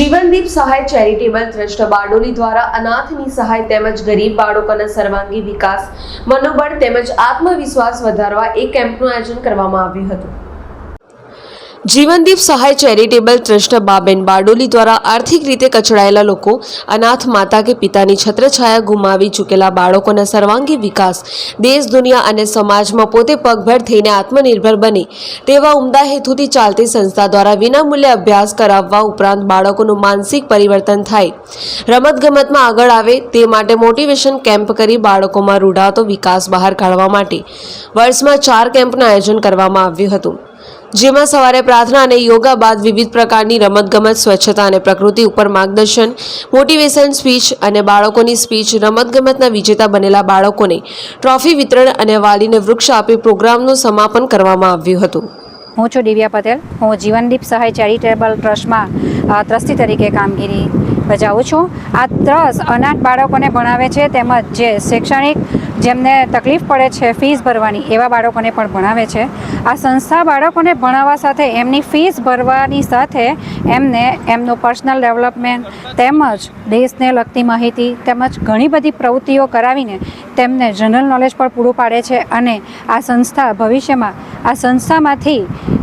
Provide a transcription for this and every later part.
જીવનદીપ સહાય charitable trust Bardoli દ્વારા અનાથની સહાય તેમજ ગરીબ બાળકોના સર્વાંગી વિકાસ, મનોબળ તેમજ આત્મવિશ્વાસ વધારવા એક કેમ્પનું આયોજન કરવામાં આવ્યું હતું. જીવનદીપ સહાય ચેરિટેબલ ટ્રસ્ટ બાબેન બારડોલી દ્વારા આર્થિક રીતે કચડાયેલા લોકો અનાથ માતા કે પિતાની છત્રછાયા ગુમાવી ચૂકેલા બાળકોના સર્વાંગી વિકાસ, દેશ, દુનિયા અને સમાજમાં પોતે પગભર થઈને આત્મનિર્ભર બને તેવા ઉમદા હેતુથી ચાલતી સંસ્થા દ્વારા વિનામૂલ્યે અભ્યાસ કરાવવા ઉપરાંત બાળકોનું માનસિક પરિવર્તન થાય. રમતગમતમાં આગળ આવે તે માટે મોટિવેશન કેમ્પ કરી બાળકોમાં રૂઢાતો વિકાસ બહાર કાઢવા માટે વર્ષમાં ચાર કેમ્પનું આયોજન કરવામાં આવ્યું હતું. જેમાં સવારે પ્રાર્થના અને યોગા બાદ વિવિધ પ્રકારની રમતગમત, સ્વચ્છતા અને પ્રકૃતિ ઉપર માર્ગદર્શન, મોટિવેશન સ્પીચ અને બાળકોની સ્પીચ, રમતગમતના વિજેતા બનેલા બાળકોને ટ્રોફી વિતરણ અને વાલીને વૃક્ષ આપી પ્રોગ્રામનું સમાપન કરવામાં આવ્યું હતું. હું છું દિવ્યા પટેલ. હું જીવનદીપ સહાય ચેરિટેબલ ટ્રસ્ટમાં ટ્રસ્ટી તરીકે કામગીરી બજાવું છું. આ ટ્રસ્ટ અનાથ બાળકોને ભણાવે છે, તેમજ જે શૈક્ષણિક જેમને તકલીફ પડે છે, ફીસ ભરવાની, એવા બાળકોને પણ ભણાવે છે. આ સંસ્થા બાળકોને ભણાવવા સાથે, એમની ફીસ ભરવાની સાથે એમને એમનું પર્સનલ ડેવલપમેન્ટ તેમજ દેશને લગતી માહિતી તેમજ ઘણી બધી પ્રવૃત્તિઓ કરાવીને તેમને જનરલ નોલેજ પણ પૂરું પાડે છે અને આ સંસ્થા ભવિષ્યમાં, આ સંસ્થામાંથી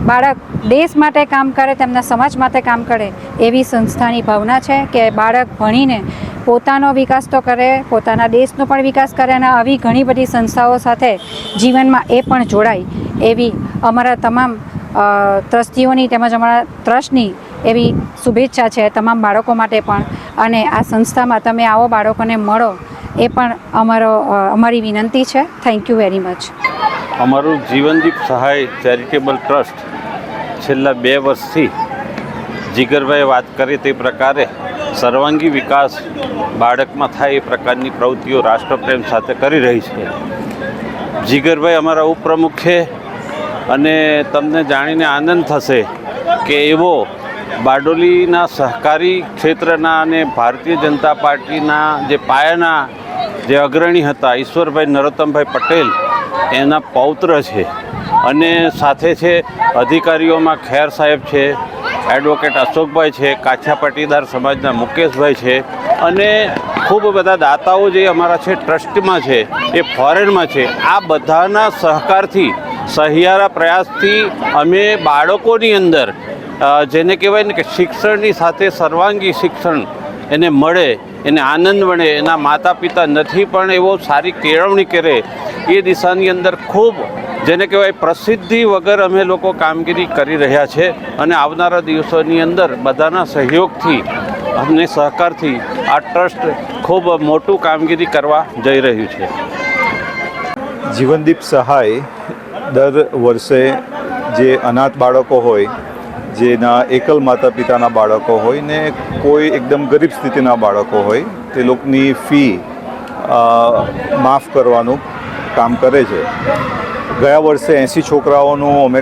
બાળક દેશ માટે કામ કરે, તેમના સમાજ માટે કામ કરે, એવી સંસ્થાની ભાવના છે કે બાળક ભણીને પોતાનો વિકાસ તો કરે, પોતાના દેશનો પણ વિકાસ કરે અને આવી ઘણી બધી સંસ્થાઓ સાથે જીવનમાં એ પણ જોડાય. એવી અમારા તમામ ટ્રસ્ટીઓની તેમજ અમારા ટ્રસ્ટની એવી શુભેચ્છા છે તમામ બાળકો માટે પણ. અને આ સંસ્થામાં તમે આવો બાળકોને મળો, એ પણ અમારો અમારી વિનંતી છે. થેન્ક યુ વેરી મચ અમારું જીવનદીપ સહાય ચેરિટેબલ ટ્રસ્ટ છેલ્લા બે વર્ષથી જીગરભાઈ વાત કરી તે પ્રકારે સર્વાંગી વિકાસ બાળકમાં થાય એ પ્રકારની પ્રવૃત્તિઓ રાષ્ટ્રપ્રેમ સાથે કરી રહી છે. જીગરભાઈ અમારા ઉપપ્રમુખ છે અને તમને જાણીને આનંદ થશે કે એવો બારડોલીના સહકારી ક્ષેત્રના અને ભારતીય જનતા પાર્ટીના જે પાયાના જે અગ્રણી હતા ઈશ્વરભાઈ નરોત્તમભાઈ પટેલ, એના પૌત્ર છે. અને સાથે છે અધિકારીઓમાં ખેર સાહેબ છે એડવોકેટ અશોકભાઈ છે, કાછા પાટીદાર સમાજના મુકેશભાઈ છે અને ખૂબ બધા દાતાઓ જે અમારા છે, ટ્રસ્ટમાં છે, એ ફોરેનમાં છે, આ બધાના સહકારથી, સહિયારા પ્રયાસથી અમે બાળકોની અંદર જેને કહેવાય ને કે શિક્ષણની સાથે સર્વાંગી શિક્ષણ એને મળે, એને આનંદ મળે એના માતા પિતા નથી પણ એવો સારી કેળવણી કરે, એ દિશાની અંદર ખૂબ જેને કહેવાય પ્રસિદ્ધિ વગર અમે લોકો કામગીરી કરી રહ્યા છે અને આવનારા દિવસોની અંદર બધાના સહયોગથી, અમને સહકારથી આ ટ્રસ્ટ ખૂબ મોટું કામગીરી કરવા જઈ રહ્યું છે. જીવનદીપ સહાય દર વર્ષે જે અનાથ બાળકો હોય, જેના એકલ માતા પિતાના બાળકો હોય ને કોઈ એકદમ ગરીબ સ્થિતિના બાળકો હોય, તે લોકોની ફી માફ કરવાનું કામ કરે છે. ગયા વર્ષે એંસી છોકરાઓનું અમે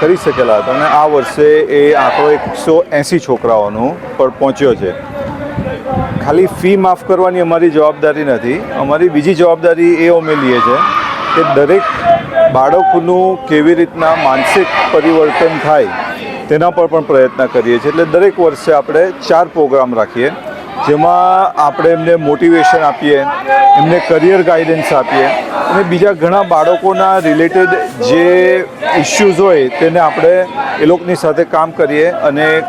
કરી શકેલા હતા અને આ વર્ષે એ આંકડો એકસો એંસી છોકરાઓનું પર પહોંચ્યો છે. ખાલી ફી માફ કરવાની અમારી જવાબદારી નથી. અમારી બીજી જવાબદારી એ અમે લઈએ છે કે દરેક બાળકનું કેવી રીતના માનસિક પરિવર્તન થાય તેના પર પણ પ્રયત્ન કરીએ છીએ. એટલે દરેક વર્ષે આપણે ચાર પ્રોગ્રામ રાખીએ. જેમાં આપણે એમને મોટિવેશન આપીએ, એમને કરિયર ગાઈડન્સ આપીએ અને બીજા ઘણા બાળકોના રિલેટેડ જે ઇશ્યુઝ હોય તેને આપણે એ લોકોની સાથે કામ કરીએ અને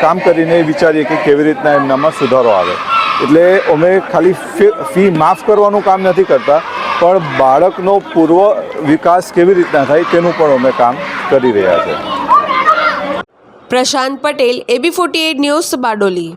કામ કરીને વિચારીએ કે કેવી રીતના એમનામાં સુધારો આવે. એટલે અમે ખાલી ફી- માફ કરવાનું કામ નથી કરતા, પણ બાળકનો પૂર્વ વિકાસ કેવી રીતના થાય તેનું પણ અમે કામ કરી રહ્યા છીએ Prashant Patel A B forty news Bardoli.